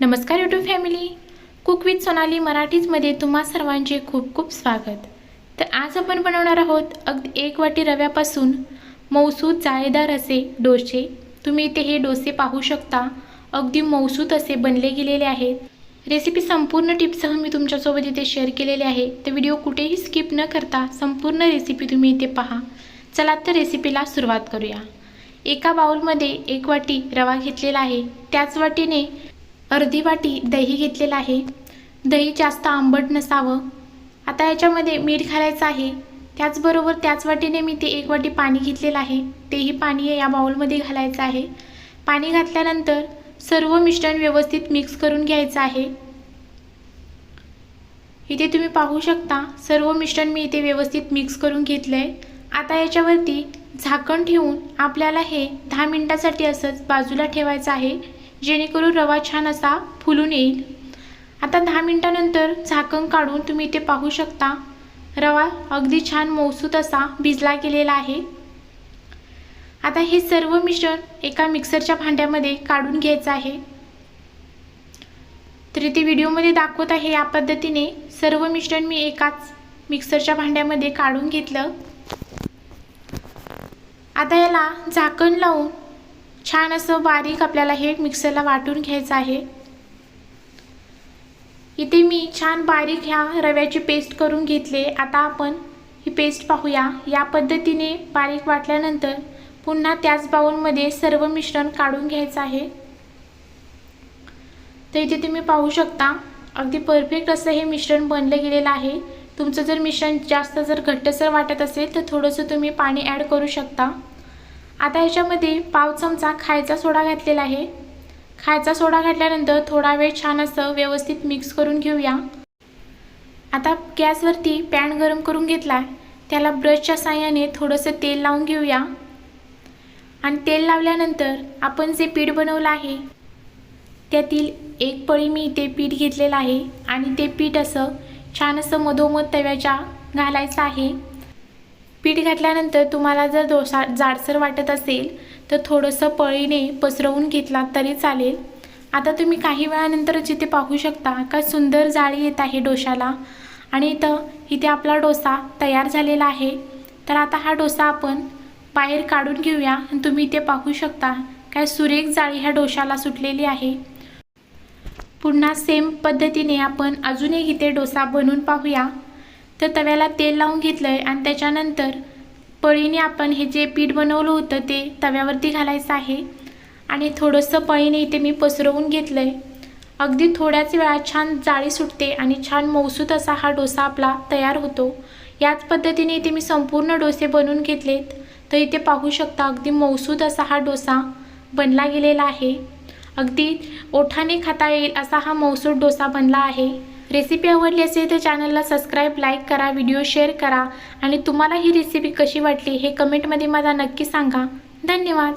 नमस्कार YouTube family cook with Sonali मराठीजमध्ये तुम्हा सर्वांचे खूप खूप स्वागत. तर आज आपण बनवणार आहोत अगदी एक वाटी रव्यापासून मौसूद जाळेदार असे डोसे. तुम्ही इथे हे डोसे पाहू शकता. अगदी मौसूद असे बनले गेलेले आहेत. रेसिपी संपूर्ण टिप्ससह मी तुमच्यासोबत इथे शेअर केलेले आहे. तर व्हिडिओ कुठेही स्किप न करता संपूर्ण रेसिपी तुम्ही इथे पहा. चला तर रेसिपीला सुरुवात करूया. एका बाउलमध्ये एक वाटी रवा घेतलेला आहे. त्याच वाटीने अर्धी वाटी दही घेतलेलं आहे. दही जास्त आंबट नसावं. आता याच्यामध्ये मीठ घालायचं आहे. त्याचबरोबर त्याच वाटीने मी ते एक वाटी पाणी घेतलेलं आहे. तेही पाणी या बाऊलमध्ये घालायचं आहे. पाणी घातल्यानंतर सर्व मिश्रण व्यवस्थित मिक्स करून घ्यायचं आहे. इथे तुम्ही पाहू शकता सर्व मिश्रण मी इथे व्यवस्थित मिक्स करून घेतलं आहे आता याच्यावरती झाकण ठेवून आपल्याला हे दहा मिनटासाठी असंच बाजूला ठेवायचं आहे. जेणेकरून रवा छान असा फुलून येईल. आता दहा मिनटानंतर झाकण काढून तुम्ही इथे पाहू शकता रवा अगदी छान मौसूत असा भिजला गेलेला आहे. आता हे सर्व मिश्रण एका मिक्सरच्या भांड्यामध्ये काढून घ्यायचं आहे. तर इथे व्हिडिओमध्ये दाखवत आहे या पद्धतीने सर्व मिश्रण मी एकाच मिक्सरच्या भांड्यामध्ये काढून घेतलं. आता याला झाकण लावून छान असं बारीक आपल्याला हे मिक्सरला वाटून घ्यायचं आहे. इथे मी छान बारीक ह्या रव्याची पेस्ट करून घेतले. आता आपण ही पेस्ट पाहूया. या पद्धतीने बारीक वाटल्यानंतर पुन्हा त्याच बाउलमध्ये सर्व मिश्रण काढून घ्यायचं आहे. तर इथे तुम्ही पाहू शकता अगदी परफेक्ट असं हे मिश्रण बनलं गेलेलं आहे. तुमचं जर मिश्रण जास्त जर घट्टसर वाटत असेल तर थोडंसं तुम्ही पाणी ॲड करू शकता. आता याच्यामध्ये पाव चमचा खायचा सोडा घातलेला आहे. खायचा सोडा घातल्यानंतर थोडा वेळ छान असं व्यवस्थित मिक्स करून घेऊया. आता गॅसवरती पॅन गरम करून घेतला. त्याला ब्रशच्या साह्याने थोडंसं तेल लावून घेऊया. आणि तेल लावल्यानंतर आपण जे पीठ बनवलं आहे त्यातील एक पळी मी इथे पीठ घेतलेलं आहे. आणि ते पीठ असं छान असं मधोमध तव्याच्या घालायचं आहे. पीठ घातल्यानंतर तुम्हाला जर डोसा जाडसर वाटत असेल तर थोडंसं पळीने पसरवून घेतला तरी चालेल. आता तुम्ही काही वेळानंतरच जिथे पाहू शकता का सुंदर जाळी येत आहे डोशाला. आणि इथं इथे आपला डोसा तयार झालेला आहे. तर आता हा डोसा आपण बाहेर काढून घेऊया आणि तुम्ही इथे पाहू शकता काय सुरेख जाळी ह्या डोशाला सुटलेली आहे. पुन्हा सेम पद्धतीने आपण अजूनही इथे डोसा बनवून पाहूया. तर तव्याला तेल लावून घेतलं आहे आणि त्याच्यानंतर पळीने आपण हे जे पीठ बनवलं होतं ते तव्यावरती घालायचं आहे. आणि थोडंसं पळीने इथे मी पसरवून घेतलं आहे अगदी थोड्याच वेळात छान जाळी सुटते आणि छान मौसूत असा हा डोसा आपला तयार होतो. याच पद्धतीने इथे मी संपूर्ण डोसे बनवून घेतलेत. तर इथे पाहू शकता अगदी मौसूद असा हा डोसा बनला गेलेला आहे. अगदी ओठाने खाता येईल असा हा मौसूद डोसा बनला आहे. रेसिपी आवडली असेल तर चॅनलला सबस्क्राईब लाईक करा व्हिडिओ शेअर करा. आणि तुम्हाला ही रेसिपी कशी वाटली हे कमेंटमध्ये मला नक्की सांगा. धन्यवाद.